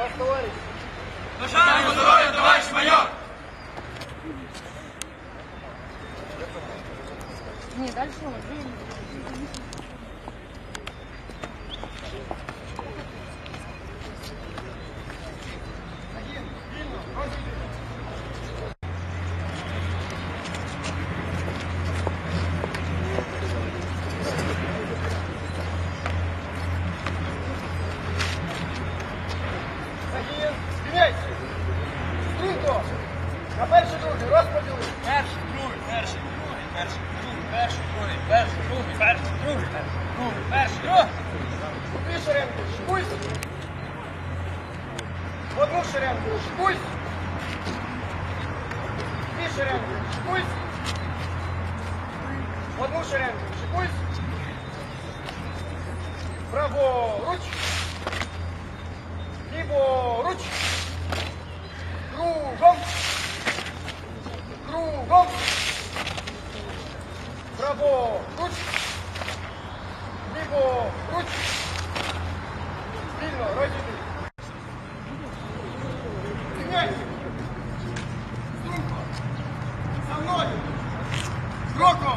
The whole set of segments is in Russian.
Вас, товарищ. Бажаємо здоров'я, товариш майор! Не, дальше он. Перший, другий, перший, другий, перший, другий, перший, другий, другий, перший, другий. Дві шеренги. Шикуйся. В одну шеренгу. Шикуйся. Дві шеренги. Шикуйся. В одну шеренгу. Шикуйся. Праворуч. Праворуч. Ліворуч. Вільно, розійди. Зрівняйся. Струнко. За мною. Кроком.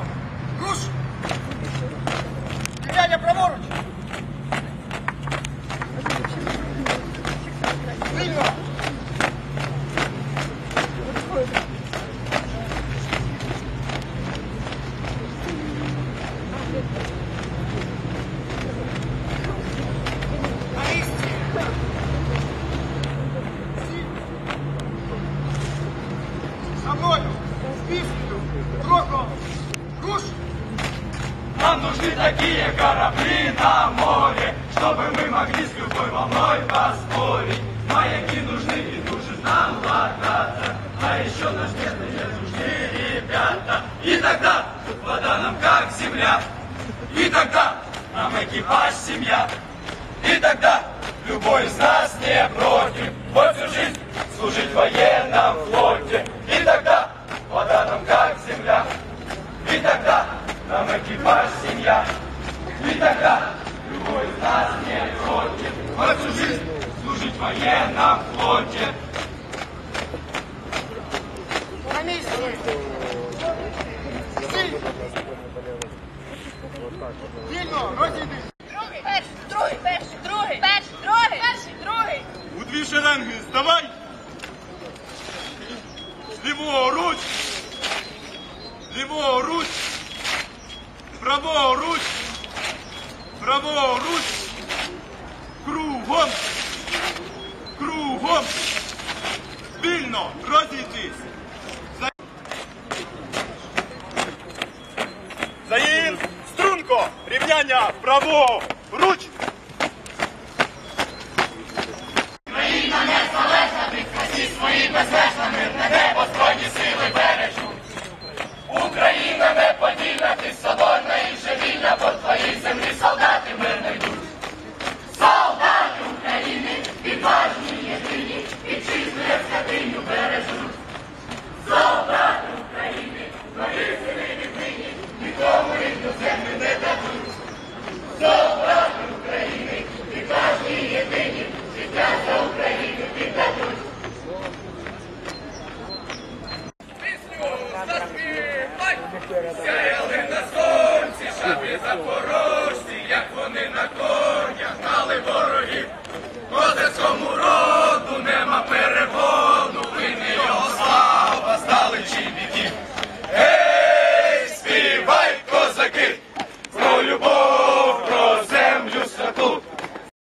З піснею. Кроком. Руш. Нам нужны такие корабли на море, чтобы мы могли с любой волной поспорить. Маяки нужны и нужен нам локация, а еще наш бедные нужны ребята. И тогда вода нам как земля, и тогда нам экипаж семья, и тогда любой из нас не против нам экипаж семья. И тогда любой из нас не против вот всю жизнь служить в военном флоте. На місці. Сі. Вільно. Розійдись. Другий, перший, другий, перший, другий, перший, другий, перший, другий. У дві шеренги здавай. Ліворуч. Ліворуч. праворуч, праворуч, кругом, кругом, вільно! Розійтись. Заїн, струнко, рівняння! Праворуч. Україна незалежна, всі свої безмежна мир, не де по сили.